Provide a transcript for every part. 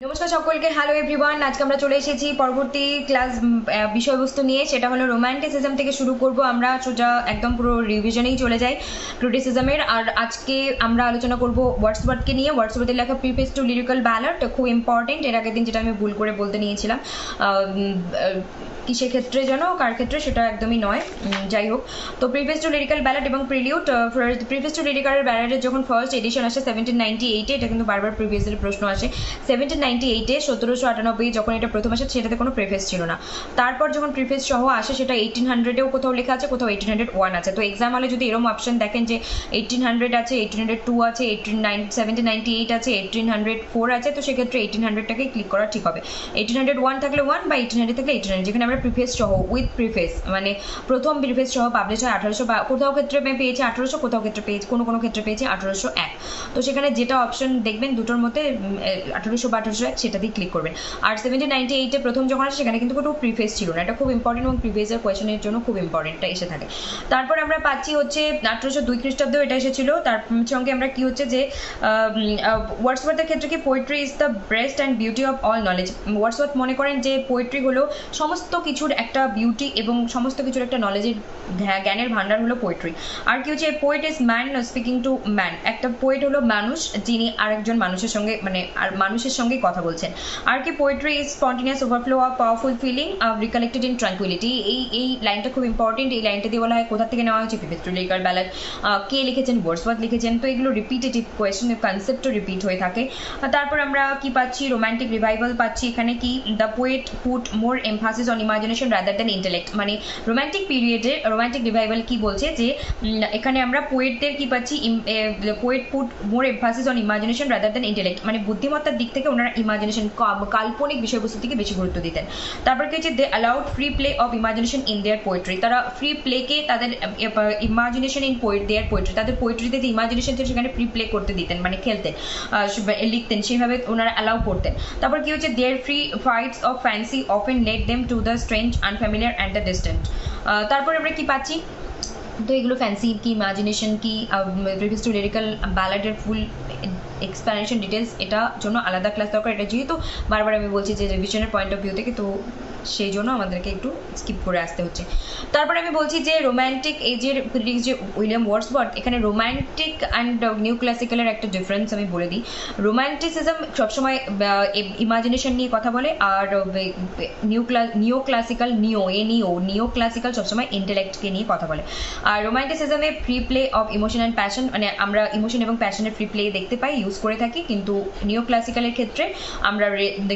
নমস্কার সকলকে। Hello everyone আজকে আমরা চলে এসেছি পরবর্তী ক্লাস বিষয়বস্তু নিয়ে। সেটা হলো রোম্যান্টিসিজম থেকে শুরু করব আমরা। সোজা একদম পুরো রিভিশনেই চলে যাই ক্রিটিসিজমের আর আজকে আমরা আলোচনা করব ওয়ার্ডসওয়ার্ডকে নিয়ে। ওয়ার্ডসওয়ার্ডের লেখা প্রিফেস টু লিরিক্যাল ব্যালাট খুব ইম্পর্টেন্ট এর আগের দিন যেটা আমি ভুল করে বলতে নিয়েছিলাম কিসের ক্ষেত্রে যেন, কার ক্ষেত্রে, সেটা একদমই নয়। যাই হোক। তো প্রিফেস টু লিরিক্যাল ব্যালাট এবং প্রিলিউট প্রিফেস টু লিরিক্যাল ব্যালাটের যখন ফার্স্ট এডিশন আসে সেভেন্টিন নাইনটি এইটে এটা কিন্তু বারবার প্রিভিয়াসের প্রশ্ন আসে। সেভেন্টিন নাইনটি এইটে সতেরোশো আটানব্বই যখন এটা প্রথম আসে, সেটাতে কোনো প্রিফেস ছিল না। তারপর যখন প্রিফেস সহ আসে, সেটা এইটিন হান্ড্রেডেও কোথাও লেখা আছে, কোথাও এইটিন হান্ড্রেড ওয়ান আছে। তো এক্সাম হলে যদি এরকম অপশন দেখেন যে এইটিন হান্ড্রেড আছে এইটিন হান্ড্রেড টু আছে eighteen nine seventeen ninety eight আছে এইটিন হান্ড্রেড ফোর আছে, তো সেক্ষেত্রে এইটিন হান্ড্রেডটাকে ক্লিক করা ঠিক হবে। এইটিন হান্ড্রেড ওয়ান থাকলে ওয়ান বা এইটিন হান্ড্রেড থাকলে এইটিন হান্ড্রেড যেখানে আমরা প্রিফেস সহ উইথ প্রিফেস মানে প্রথম প্রিফেস সহ পাবলিশ হয় আঠারোশো বা কোথাও ক্ষেত্রে পেয়েছি আঠারোশো, কোথাও ক্ষেত্রে পেয়েছি, কোনো কোনো ক্ষেত্রে পেয়েছি আঠারোশো এক। তো সেখানে যেটা অপশন দেখবেন, দুটোর মধ্যে আঠারোশো বা আঠারোশো এক সেটা দিয়ে ক্লিক করবেন। আর সেভেন্টিন নাইনটি এইটে প্রথম যখন আসে, সেখানে কিন্তু কোনো প্রিফেস ছিল না। এটা খুব ইম্পর্টেন্ট এবং প্রিভিয়াসের কোয়েশনের জন্য খুব ইম্পর্টেন্টটা এসে থাকে। তারপর আমরা পাচ্ছি হচ্ছে আঠারোশো দুই খ্রিস্টাব্দেও এটা এসেছিল। তার সঙ্গে আমরা কি হচ্ছে যে ওয়ার্ডসওয়ার্থের ক্ষেত্রে কি poetry is the best and beauty of all knowledge Wordsworth মনে করেন যে পোয়েট্রি হলো সমস্ত কিছুর একটা বিউটি এবং সমস্ত কিছুর একটা নলেজের জ্ঞানের ভান্ডার হলো পোয়েট্রি আর কি হচ্ছে poet is man speaking to man একটা পোয়েট হলো মানুষ, যিনি আরেকজন মানুষের সঙ্গে মানে আর মানুষের সঙ্গে কথা বলছেন। আর কি poetry is spontaneous overflow of powerful feeling recollected in tranquillity এই এই লাইনটা খুব ইম্পর্টেন্ট এই লাইনটা দিয়ে বলা হয়, কোথা থেকে নেওয়া হয়েছে? পিপিস্ট্রোলিকার ব্যালাট কে লিখেছেন? ওয়ার্ডসওয়ার্থ লিখেছেন। তো এগুলো রিপিটেটিভ কোয়েশ্চেন কনসেপ্টও রিপিট হয়ে থাকে। তারপর আমরা কি পাচ্ছি? রোম্যান্টিক রিভাইভাল পাচ্ছি। এখানে কি the poet put more emphasis on imagination rather than intellect মানে রোম্যান্টিক পিরিয়ডে রোম্যান্টিক রিভাইভাল কি বলছে? যে এখানে আমরা পোয়েটদের কি পাচ্ছি? Poet put more emphasis on imagination rather than intellect মানে বুদ্ধিমত্তার দিক থেকে ওনারা ইমাজিনেশন কাল্পনিক বিষয়বস্তুর দিকে বেশি গুরুত্ব দিতেন। তারপর কি হচ্ছে they allowed free play of imagination in their poetry তারা ফ্রি প্লেকে তাদের imagination in poet their poetry তাদের পোয়েট্রিতে যে ইমাজিনেশন ছিল সেখানে ফ্রি প্লে করতে দিতেন মানে খেলতেন লিখতেন, সেইভাবে ওনারা অ্যালাউ করতেন। তারপর কি হচ্ছে their free flights of fancy often let them to the strange unfamiliar and the distant তারপর আমরা কি পাচ্ছি? তো এগুলো ফ্যান্সি কি ইমাজিনেশন কি প্রিভিয়াস টু লিরিক্যাল ব্যালাডের ফুল এক্সপ্লানেশন ডিটেলস এটা জন্য আলাদা ক্লাস দরকার এটা যেহেতু বারবার আমি বলছি যে রিভিশনের পয়েন্ট অফ ভিউ থেকে তো সেই জন্য আমাদেরকে একটু স্কিপ করে আসতে হচ্ছে। তারপরে আমি বলছি যে রোম্যান্টিক ক্রিটিক্স যে উইলিয়াম ওয়ার্ডসওয়ার্থ, এখানে রোম্যান্টিক অ্যান্ড নিউ ক্লাসিক্যালের একটা ডিফারেন্স আমি বলে দিই। রোম্যান্টিসিজম সবসময় ইমাজিনেশন নিয়ে কথা বলে, আর new class neo classical neo a neo নিও ক্লাসিক্যাল সবসময় ইন্টেলেক্টকে নিয়ে কথা বলে। আর রোম্যান্টিসিজমে free play of emotion and passion মানে আমরা ইমোশন এবং প্যাশনের ফ্রি প্লে দেখতে পাই ইউজ করে থাকি, কিন্তু নিও ক্লাসিক্যালের ক্ষেত্রে আমরা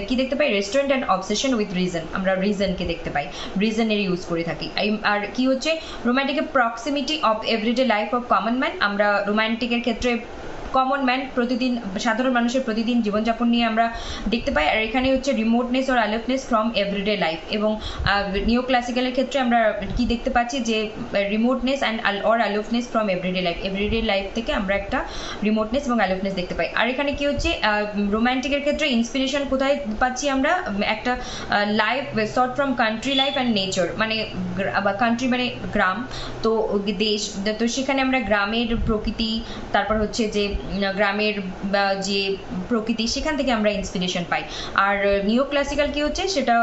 কি দেখতে পাই? Restraint and obsession with reason আমরা রিজনকে দেখতে পাই। রিজনের ইউজ করে থাকি। আর কি হচ্ছে? রোম্যান্টিকের proximity of everyday life of common man আমরা রোম্যান্টিকের ক্ষেত্রে কমন ম্যান প্রতিদিন, সাধারণ মানুষের প্রতিদিন জীবনযাপন নিয়ে আমরা দেখতে পাই। আর এখানে হচ্ছে remoteness or alertness from everyday life এবং নিও ক্লাসিক্যালের ক্ষেত্রে আমরা কি দেখতে পাচ্ছি যে remoteness and or aloofness from everyday life everyday life থেকে আমরা একটা রিমোটনেস এবং অ্যালোফনেস দেখতে পাই। আর এখানে কি হচ্ছে রোম্যান্টিকের ক্ষেত্রে ইন্সপিরেশন কোথায় পাচ্ছি আমরা? একটা life short from country life and nature মানে কান্ট্রি মানে গ্রাম। তো, দেশ, তো সেখানে আমরা গ্রামের প্রকৃতি, তারপর হচ্ছে যে গ্রামের যে প্রকৃতি, সেখান থেকে আমরা ইন্সপিরেশন পাই। আর নিও ক্লাসিক্যাল কী হচ্ছে? সেটা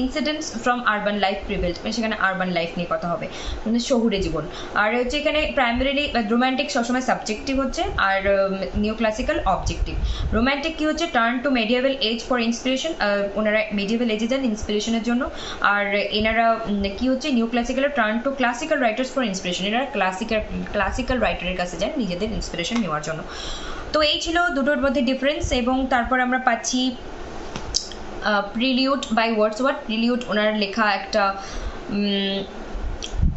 incidents from urban life prevailed মানে সেখানে আরবান লাইফ নিয়ে কথা হবে মানে শহুরে জীবন। আর হচ্ছে এখানে প্রাইমারিলি রোম্যান্টিক সবসময় সাবজেক্টিভ হচ্ছে, আর নিও ক্লাসিক্যাল অবজেক্টিভ রোম্যান্টিক কী হচ্ছে? Turn to medieval age for inspiration ওনারা মেডিয়েবল এজে যান ইন্সপিরেশনের জন্য। আর এনারা কী হচ্ছে? New classical turn to classical writers for inspiration এনারা ক্লাসিক্যাল ক্লাসিক্যাল রাইটারের কাছে যান, নিজেদের ইন্সপিরেশন নেওয়ার জন্য। তো এই ছিল দুটোর মধ্যে ডিফারেন্স এবং তারপর আমরা পাচ্ছি প্রিলিউট বাই ওয়ার্ডসওয়ার্থ প্রিলিউট ওনার লেখা একটা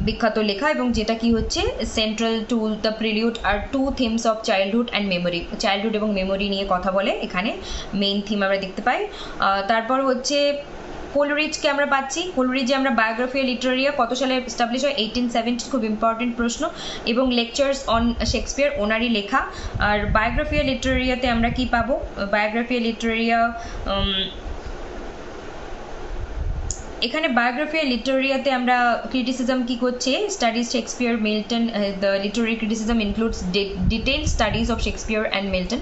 বিখ্যাত লেখা এবং যেটা কি হচ্ছে central to the prelude are two themes of childhood and memory childhood এবং মেমোরি নিয়ে কথা বলে এখানে। মেইন থিম আমরা দেখতে পাই। তারপর হচ্ছে কোলরিজকে আমরা পাচ্ছি। কোলরিজে আমরা বায়োগ্রাফি লিটারিয়া কত সালে এস্টাবলিশ হয়? এইটিন সেভেন্টি খুব ইম্পর্টেন্ট প্রশ্ন। এবং লেকচার্স অন শেক্সপিয়ার ওনারই লেখা। আর বায়োগ্রাফিয়া লিটারিয়াতে আমরা কি পাবো? বায়োগ্রাফিয়া লিটারেরিয়া এখানে বায়োগ্রাফি আর লিটারিয়াতে আমরা ক্রিটিসিজম কি করছে? Studies Shakespeare Milton the literary criticism includes detail studies of Shakespeare and Milton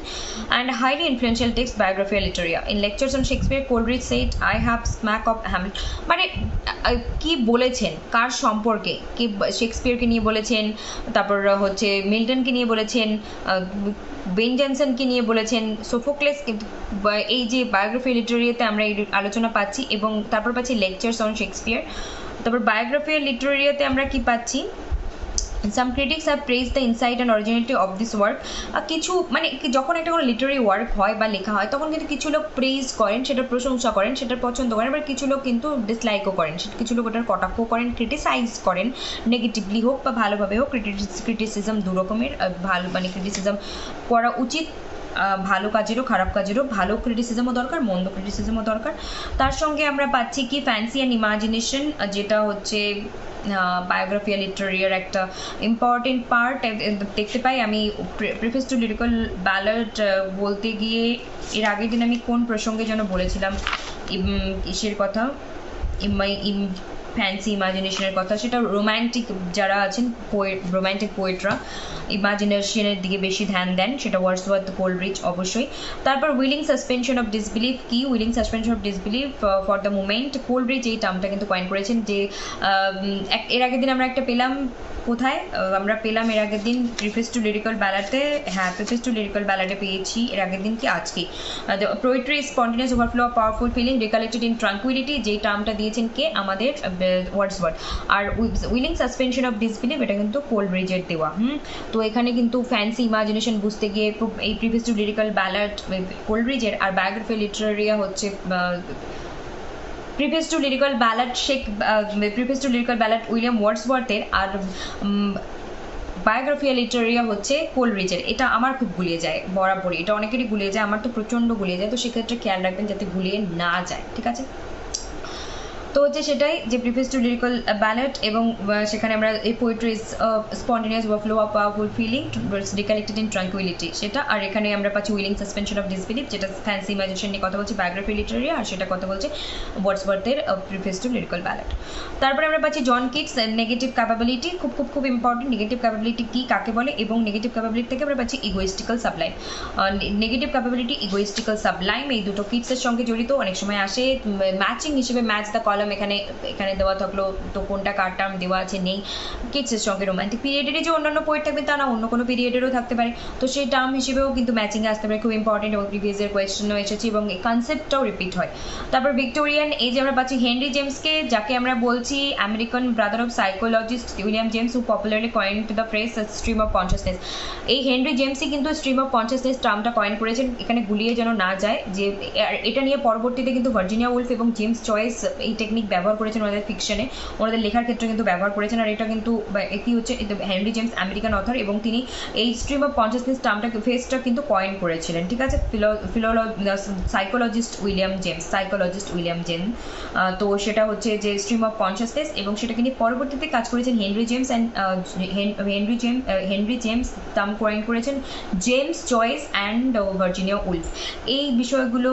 and highly influential text Biographia R Literaria in lectures on Shakespeare Coleridge said I have smack of Hamlet মানে কি বলেছেন? কার সম্পর্কে? কি শেক্সপিয়ারকে নিয়ে বলেছেন, তারপর হচ্ছে মিল্টনকে নিয়ে বলেছেন বেন জনসনকে নিয়ে বলেছেন সোফোক্লেস এই যে বায়োগ্রাফি লিটারিয়াতে আমরা এই আলোচনা পাচ্ছি এবং তারপর পাচ্ছি লেকচার্স অন শেক্সপিয়ার তারপর বায়োগ্রাফি লিটারিয়াতে আমরা কি পাচ্ছি? Some critics have praised the insight and originality of this work কিছু মানে যখন একটা কোনো লিটারি ওয়ার্ক হয় বা লেখা হয়, তখন কিন্তু কিছু লোক প্রেজ করেন সেটার প্রশংসা করেন সেটার পছন্দ করেন, আবার কিছু লোক কিন্তু ডিসলাইকও করেন সেটা কিছু লোক ওটার কটাক্ষ করেন ক্রিটিসাইজ করেন নেগেটিভলি হোক বা ভালোভাবে হোক ক্রিটিসিজম দু রকমের ভালো মানে ক্রিটিসিজম করা উচিত। ভালো কাজেরও, খারাপ কাজেরও, ভালো ক্রিটিসিজমও দরকার, মন্দ ক্রিটিসিজমও দরকার। তার সঙ্গে আমরা পাচ্ছি কি ফ্যান্সি অ্যান্ড ইমাজিনেশন যেটা হচ্ছে বায়োগ্রাফি লিটারিয়ার একটা ইম্পর্টেন্ট পার্ট দেখতে পাই। আমি প্রিফেস টু লিরিক্যাল ব্যালাড বলতে গিয়ে এর আগের দিন আমি কোন প্রসঙ্গে যেন বলেছিলাম ইসের কথা? ফ্যান্সি ইমাজিনেশনের কথা, সেটা রোম্যান্টিক যারা আছেন পোয়েট রোম্যান্টিক পোয়েটরা ইমাজিনেশনের দিকে বেশি ধ্যান দেন, সেটা ওয়ার্ডসওয়ার্থ কোলব্রিজ অবশ্যই। তারপর উইলিং সাসপেনশন অফ ডিসবিলিভ কি willing suspension of disbelief for the moment Coleridge এই টার্মটা কিন্তু কয়েন করেছেন যে এক- এর আগের দিন আমরা একটা পেলাম, কোথায়? আমরা পেলাম এর আগের দিন প্রিফেস টু লিরিক্যাল ব্যালাডে হ্যাঁ প্রিফেস টু লিরিক্যাল ব্যালাডে পেয়েছি এর আগের দিন কি? আজকে। Poetry spontaneous overflow of powerful feeling recollected in tranquility যেই টার্মটা দিয়েছেন কে? আমাদের ওয়ার্ডসওয়ার্ড আর উইলিং সাসপেনশন অফ ডিসবিলিভ এটা কিন্তু কোলব্রিজের দেওয়া, হুম? তো এখানে কিন্তু ফ্যান্সি ইমাজিনেশন বুঝতে গিয়ে এই প্রিভিয়াস টু লিরিক্যাল কোল্ড কোলব্রিজের আর বায়োগ্রাফি লিটারেরিয়া হচ্ছে previous to lyrical ballad Sheikh preface to lyrical ballad William ওয়ার্ডসওয়ার্থের আর বায়োগ্রাফিয়া লিটারিয়া হচ্ছে কোলরিজের এটা আমার খুব গুলিয়ে যায়, বরাবরই। এটা অনেকেরই গুলিয়ে যায়, আমার তো প্রচণ্ড গুলিয়ে যায়, তো সেক্ষেত্রে খেয়াল রাখবেন যাতে গুলিয়ে না যায়, ঠিক আছে? তো হচ্ছে সেটাই যে প্রিফেস টু লিরিক্যাল ব্যালেট এবং সেখানে আমরা এই poetry spontaneous overflow of powerful feeling recollected in tranquility সেটা, আর এখানে আমরা পাচ্ছি উইলিং সাসপেনশন অফ ডিসবিলিভ যেটা ফ্যান্সি ইমাজিনেশন নিয়ে কথা বলছে বায়োগ্রাফি লিটারি আর সেটা কথা বলছে ওয়ার্ডসওয়ার্থের প্রিফেস টু লিরিক্যাল ব্যালেট তারপরে আমরা পাচ্ছি জন কিটস নেগেটিভ ক্যাপাবিলিটি খুব খুব খুব ইম্পর্টেন্ট নেগেটিভ ক্যাপাবিলিটি কী, কাকে বলে? এবং নেগেটিভ ক্যাপাবিলিটি থেকে আমরা পাচ্ছি egoistical sublime negative capability egoistical sublime এই দুটো কিটসের সঙ্গে জড়িত। অনেক সময় আসে ম্যাচিং হিসেবে ম্যাচ দ্য কলম এখানে এখানে দেওয়া থাকল, তো কোনটা কার টার্ম দেওয়া আছে নেই। কিডসের সঙ্গে রোমান্টিক পিরিয়ডেরই যে অন্যান্য পোয়েট থাকবে, তা না, অন্য কোনো পিরিয়ডেরও থাকতে পারে। তো সেই টার্ম হিসেবেও কিন্তু ম্যাচিংয়ে আসতে পারে, খুব ইম্পর্টেন্ট এবং প্রিভিয়াস ইয়ার কোয়েশ্চেনও এসেছে এবং এই কনসেপ্টটাও রিপিট হয়। তারপর ভিক্টোরিয়ান এই যে আমরা পাচ্ছি হেনরি জেমসকে যাকে আমরা বলছি American brother of psychologist William James who popularly coin to the phrase stream of consciousness এই হেনরি জেমসই কিন্তু স্ট্রিম অফ কনসিয়াসনেস টার্মটা কয়েন করেছেন, এখানে গুলিয়ে যেন না যায় যে এটা নিয়ে পরবর্তীতে কিন্তু ভার্জিনিয়া উলফ এবং জেমস চয়েস এই টেকনিক ব্যবহার করেছেন ওনাদের ফিকশনে ওনাদের লেখার ক্ষেত্রে কিন্তু ব্যবহার করেছেন। আর এটা কিন্তু বা- এ কি হচ্ছে হেনরি জেমস আমেরিকান অথর এবং তিনি এই স্ট্রিম অফ কনসিয়াসনেস টার্মটাকে ফেসটা কিন্তু কয়েন করেছিলেন, ঠিক আছে? ফিলোলো psychologist William James psychologist William James তো সেটা হচ্ছে যে স্ট্রিম অফ কনসিয়াসনেস এবং সেটাকে নিয়ে পরবর্তীতে কাজ করেছেন Henry James and Henry James Henry James term coin করেছেন James Joyce and Virginia Woolf এই বিষয়গুলো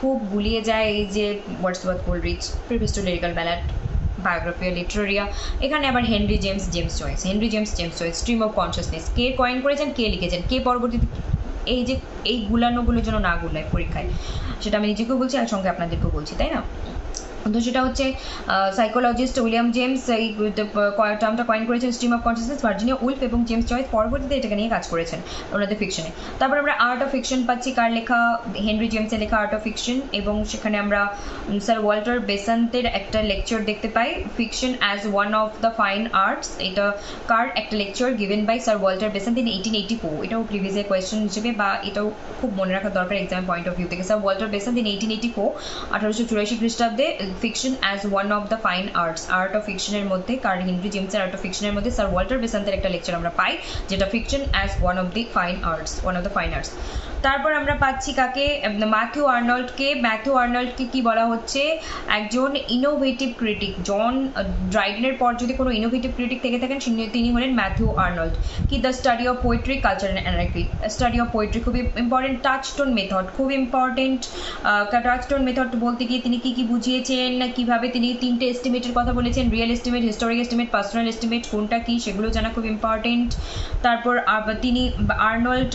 খুব গুলিয়ে যায় এই যে Wordsworth Coleridge lyrical ballad Biographia Literaria এখানে আবার Henry James James Joyce Henry James James Joyce stream of consciousness K coin করেছেন, কে লিখেছেন, কে পরবর্তীতে এই যে, এই গুলানোগুলোর জন্য না গুলায় পরীক্ষায়, সেটা আমি নিজেকেও বলছি আর সঙ্গে আপনাদেরকেও বলছি, তাই না? তো সেটা হচ্ছে সাইকোলজিস্ট উইলিয়াম জেমস এই টার্মটা কয়েন করেছেন stream of consciousness Virginia Woolf এবং জেমস চয়েস পরবর্তীতে এটাকে নিয়ে কাজ করেছেন ওনাদের ফিকশনে তারপর আমরা আর্ট অফ ফিকশন পাচ্ছি, কার লেখা? হেনরি জেমসের লেখা আর্ট অফ ফিকশন এবং সেখানে আমরা স্যার ওয়াল্টার বেসান্তের একটা লেকচার দেখতে পাই fiction as one of the fine arts এটা কার একটা lecture given by sir Walter Besant in eighteen eighty four এটাও প্রিভিয়াস ইয়ার কোয়েশ্চেন হিসেবে বা এটাও খুব মনে রাখা দরকার এক্সাম পয়েন্ট অফ ভিউ থেকে। Sir Walter Besant in eighteen eighty four আঠারোশো চুরাশি খ্রিস্টাব্দে fiction as one of the fine arts art of ফিকশনের মধ্যে কার হেনরি জেমসের আর্ট অফ ফিকশনের মধ্যে স্যার ওয়াল্টার বেসান্তের একটা লেকচার আমরা পাই, যেটা fiction as one of the fine arts one of the fine arts তারপর আমরা পাচ্ছি কাকে? ম্যাথিউ আর্নল্ডকে ম্যাথিউ আর্নল্ডকে কি বলা হচ্ছে? একজন ইনোভেটিভ ক্রিটিক জন ড্রাইডেনের পর যদি কোনো ইনোভেটিভ ক্রিটিক থেকে থাকেন তিনি- হলেন ম্যাথিউ আর্নল্ড কি the study of poetry culture and study of poetry খুবই ইম্পর্টেন্ট টাচ টাচস্টোন মেথড খুব ইম্পর্টেন্ট টাচস্টোন মেথড বলতে গিয়ে তিনি কি কি বুঝিয়েছেন? কীভাবে তিনি তিনটে এস্টিমেটের কথা বলেছেন real estimate historic estimate personal estimate কোনটা কি সেগুলো জানা খুব ইম্পর্টেন্ট তারপর তিনি আর্নল্ড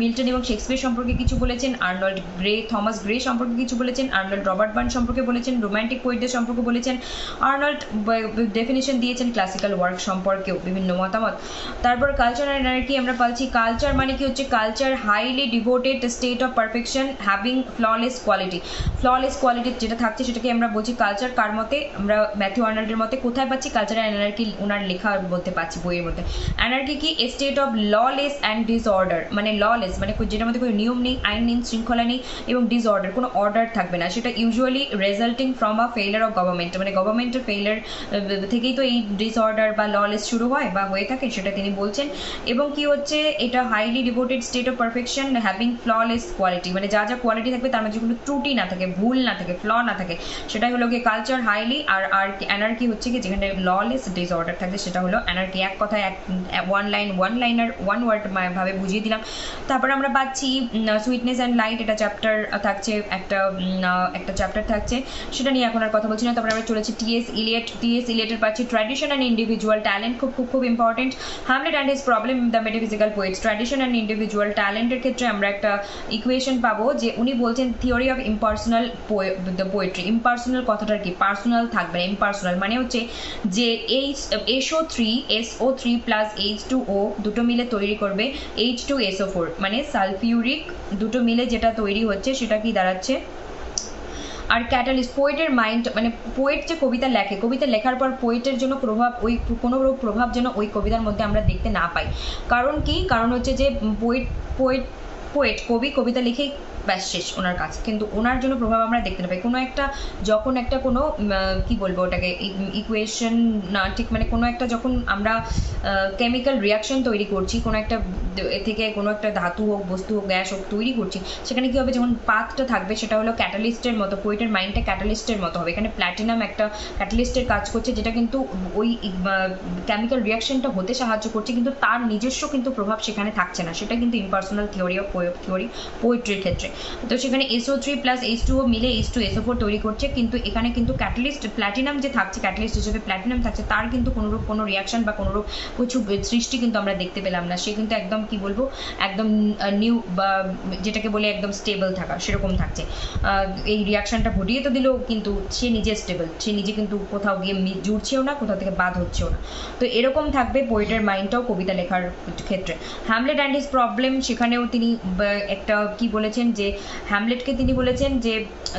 মিল্টন এবং শেক্সপিয়ার সম্পর্কে কিছু বলেছেন, আর্নল্ড গ্রে, থমাস গ্রে সম্পর্কে কিছু বলেছেন, আর্নল্ড রবার্ট বার্ন সম্পর্কে বলেছেন রোমান্টিক পোয়েটদের সম্পর্কে বলেছেন, আর্নল্ড ডেফিনেশন দিয়েছেন ক্লাসিক্যাল ওয়ার্ক সম্পর্কেও বিভিন্ন মতামত। তারপর কালচার অ্যান্ড অ্যানার্কি আমরা পাচ্ছি কালচার মানে কি হচ্ছে culture highly devoted state of perfection having flawless quality flawless quality যেটা থাকছে সেটাকে আমরা বলছি কালচার কার মতে, আমরা ম্যাথিউ আর্নল্ডের মতে, কোথায় পাচ্ছি কালচার অ্যান্ড অ্যানার্কি ওনার লেখার মধ্যে পাচ্ছি, বইয়ের মধ্যে। অ্যানার্কি কি? State of lawless and disorder মানে ললেস মানে যেটার মধ্যে কোনো নিয়ম নেই, আইন নেই, শৃঙ্খলা নেই, এবং ডিসঅর্ডার কোনো অর্ডার থাকবে না। সেটা usually resulting from a failure of government মানে গভর্নমেন্টের ফেইলার থেকেই তো এই ডিসঅর্ডার বা ললেস শুরু হয় বা হয়ে থাকে, সেটা তিনি বলছেন। এবং কি হচ্ছে? এটা highly devoted state of perfection having flawless quality মানে যা যা কোয়ালিটি থাকবে, তার মধ্যে কোনো ত্রুটি না থাকে, ভুল না থাকে ফ্ল না থাকে। সেটাই হলো গিয়ে কালচার হাইলি আর আর অ্যানার্কি হচ্ছে কি যেখানে ললেস ডিসঅর্ডার থাকবে সেটা হলো অ্যানার্কি এক কথায় এক one line one liner one word ভাবে বুঝিয়ে দিলাম। তারপর আমরা পাচ্ছি সুইটনেস অ্যান্ড লাইট এটা চ্যাপ্টার থাকছে, একটা একটা চ্যাপ্টার থাকছে, সেটা নিয়ে এখন আর কথা বলছি না। তারপর আমরা চলেছি টিএস ইলিয়েট টিএস ইলিয়েটের পাচ্ছি ট্র্যাডিশন অ্যান্ড ইন্ডিভিজুয়াল ট্যালেন্ট খুব খুব খুব important Hamlet and his problem the metaphysical poets tradition and individual ট্যালেন্টের ক্ষেত্রে আমরা একটা ইকুয়েশন পাবো যে উনি বলছেন theory of impersonal the poetry impersonal কথাটার কি? পার্সোনাল থাকবে না ইম্পার্সোনাল মানে হচ্ছে যে H SO three SO three plus H two O দুটো মিলে তৈরি করবে এইচ টু এসও ফোর মানে সালফিউরিক দুটো মিলে যেটা তৈরি হচ্ছে সেটা কি দাঁড়াচ্ছে? আর ক্যাটালিস্ট পোয়েটের মাইন্ড মানে পোয়েট যে কবিতা লেখে, কবিতা লেখার পর পোয়েটের জন্য প্রভাব, ওই কোনো প্রভাব যেন ওই কবিতার মধ্যে আমরা দেখতে না পাই। কারণ কি? কারণ হচ্ছে যে পোয়েট পোয়েট পোয়েট কবি কবিতা লিখেই ব্যাস শেষ ওনার কাছে কিন্তু ওনার জন্য প্রভাব আমরা দেখতে না পাই। কোনো একটা, যখন একটা কোনো কি বলব ওটাকে ইকুয়েশন না, ঠিক মানে কোনো একটা যখন আমরা কেমিক্যাল রিয়াকশন তৈরি করছি, কোনো একটা এ থেকে কোনো একটা ধাতু হোক, বস্তু হোক, গ্যাস হোক তৈরি করছি, সেখানে কী হবে? যখন পাথটা থাকবে, সেটা হলো ক্যাটালিস্টের মতো পোয়েটের মাইন্ডটা ক্যাটালিস্টের মতো হবে। এখানে প্ল্যাটিনাম একটা ক্যাটালিস্টের কাজ করছে, যেটা কিন্তু ওই কেমিক্যাল রিয়াকশনটা হতে সাহায্য করছে, কিন্তু তার নিজস্ব কিন্তু প্রভাব সেখানে থাকছে না। সেটা কিন্তু ইম্পার্সোনাল থিওরি অফ থিওরি পোয়েট্রির ক্ষেত্রে। তো সেখানে SO three plus H two মিলে এইচ টু এসও ফোর তৈরি করছে, কিন্তু এখানে কিন্তু ক্যাটালিস্ট প্ল্যাটিনাম যে থাকছে ক্যাটালিস্ট হিসেবে প্ল্যাটিনাম থাকছে, তার কিন্তু কোনোরূপ কোনো রিয়াকশন বা কোনোরূপ কিছু সৃষ্টি কিন্তু আমরা দেখতে পেলাম না। সে কিন্তু একদম কি বলব, একদম নিউ বা যেটাকে বলে একদম স্টেবল থাকা, সেরকম থাকছে। এই রিয়াকশনটা ঘটিয়ে তো দিলেও কিন্তু সে নিজে স্টেবল সে নিজে কিন্তু কোথাও গিয়ে জুড়ছেও না, কোথাও থেকে বাদ হচ্ছেও না। তো এরকম থাকবে পোয়েটের মাইন্ডটাও কবিতা লেখার ক্ষেত্রে। হ্যামলেট অ্যান্ড হিজ প্রবলেম সেখানেও তিনি একটা কি বলেছেন যে হ্যামলেটকে তিনি বলেছেন যে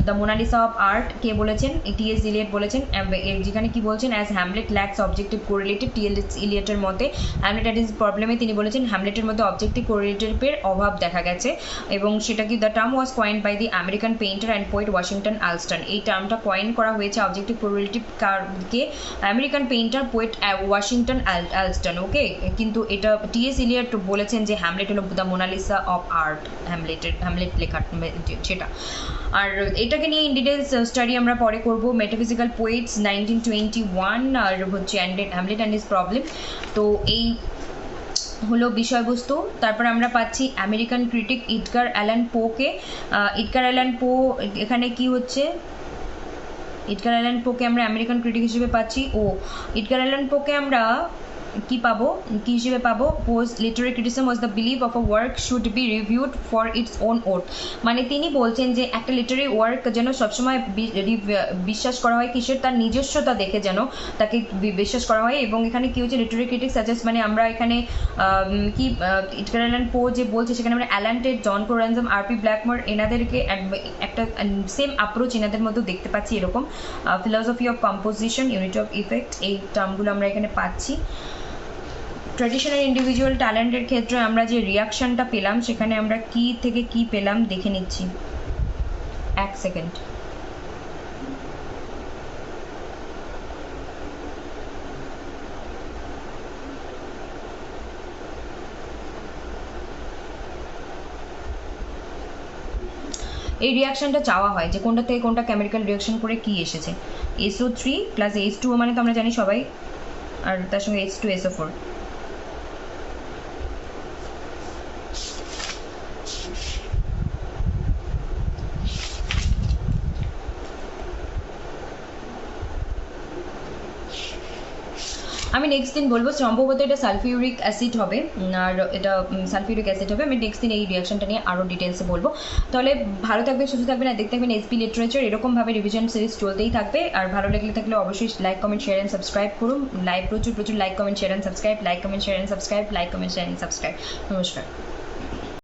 the Mona Lisa of art কে বলেছেন টিএস ইলিয়েট বলেছেন যেখানে কি বলছেন as Hamlet lacks objective correlative T S ইলিয়েটের মতে হ্যামলেট অ্যান্ড হিজ প্রবলেমে তিনি বলেছেন হ্যামলেটের মধ্যে অবজেক্টিভ কোরিলেটিভের অভাব দেখা গেছে। এবং সেটা কি the term was coined by the American painter and poet Washington Allston এই টার্মটা কয়েন করা হয়েছে অবজেক্টিভ কোরিলেটিভ কে? American painter poet Washington Allston okay কিন্তু এটা টিএস ইলিয়ট বলেছেন যে হ্যামলেট হলো the Mona Lisa of art হ্যামলেটের Hamlet লেখা যে- সেটা আর এটাকে নিয়ে ইন ডিটেলস স্টাডি আমরা পরে করব। Metaphysical poets nineteen twenty one আর হচ্ছে হ্যামলেট অ্যান্ড প্রবলেম তো এই হলো বিষয়বস্তু। তারপর আমরা পাচ্ছি আমেরিকান ক্রিটিক ইটকার অ্যালান পোকে ইটকার অ্যালান পো এখানে কি হচ্ছে? ইটকার অ্যালান পোকে আমরা আমেরিকান ক্রিটিক হিসেবে পাচ্ছি। ও ইটকার অ্যালান পোকে আমরা কি পাবো, কি হিসেবে পাবো? Poe's literary criticism was the believe of a work should be reviewed for its own worth মানে তিনি বলছেন যে একটা লিটারি ওয়ার্ক যেন সবসময় বিশ্বাস করা হয়, কিসের? তার নিজস্বতা দেখে যেন তাকে বিশ্বাস করা হয় এবং এখানে কি হচ্ছে? লিটারি ক্রিটিক সাজেস্ট মানে আমরা এখানে কি ইটকার অ্যালান পো যে বলছে, সেখানে আমরা অ্যালান্টেড জন কোরানজম আরপি ব্ল্যাকমোর এনাদেরকে একটা সেম অ্যাপ্রোচ এনাদের মধ্যেও দেখতে পাচ্ছি এরকম। Philosophy of composition unity of effect এই টার্মগুলো আমরা এখানে পাচ্ছি। ট্র্যাডিশনাল ইন্ডিভিজুয়াল ট্যালেন্টের ক্ষেত্রে আমরা যে রিয়াকশনটা পেলাম, সেখানে আমরা কি থেকে কি পেলাম দেখে নিচ্ছি। এক সেকেন্ড এই রিয়াকশনটা চাওয়া হয় যে কোনটা থেকে কোনটা কেমিক্যাল রিয়াকশন করে কি এসেছে। SO three plus H two মানে তো আমরা জানি সবাই, আর তার সঙ্গে এইচ টু এসও ফোর আমি নেক্সট দিন বলব সম্ভবত এটা সালফিউরিক অ্যাসিড হবে আর এটা সালফিউরিক অ্যাসিড হবে। আমি নেক্সট দিন এই রিয়াকশনটা নিয়ে আরও ডিটেলসে বলব। তাহলে ভালো থাকবে সুস্থ থাকবে আর দেখতে থাকবেন এসপি লিটারেচার এরকমভাবে রিভিশন সিরিজ চলতেই থাকবে। আর ভালো লাগলে থাকলে অবশ্যই like comment share and subscribe করুন। লাইক প্রচুর প্রচুর like comment share and subscribe like comment share and subscribe like comment share and subscribe নমস্কার।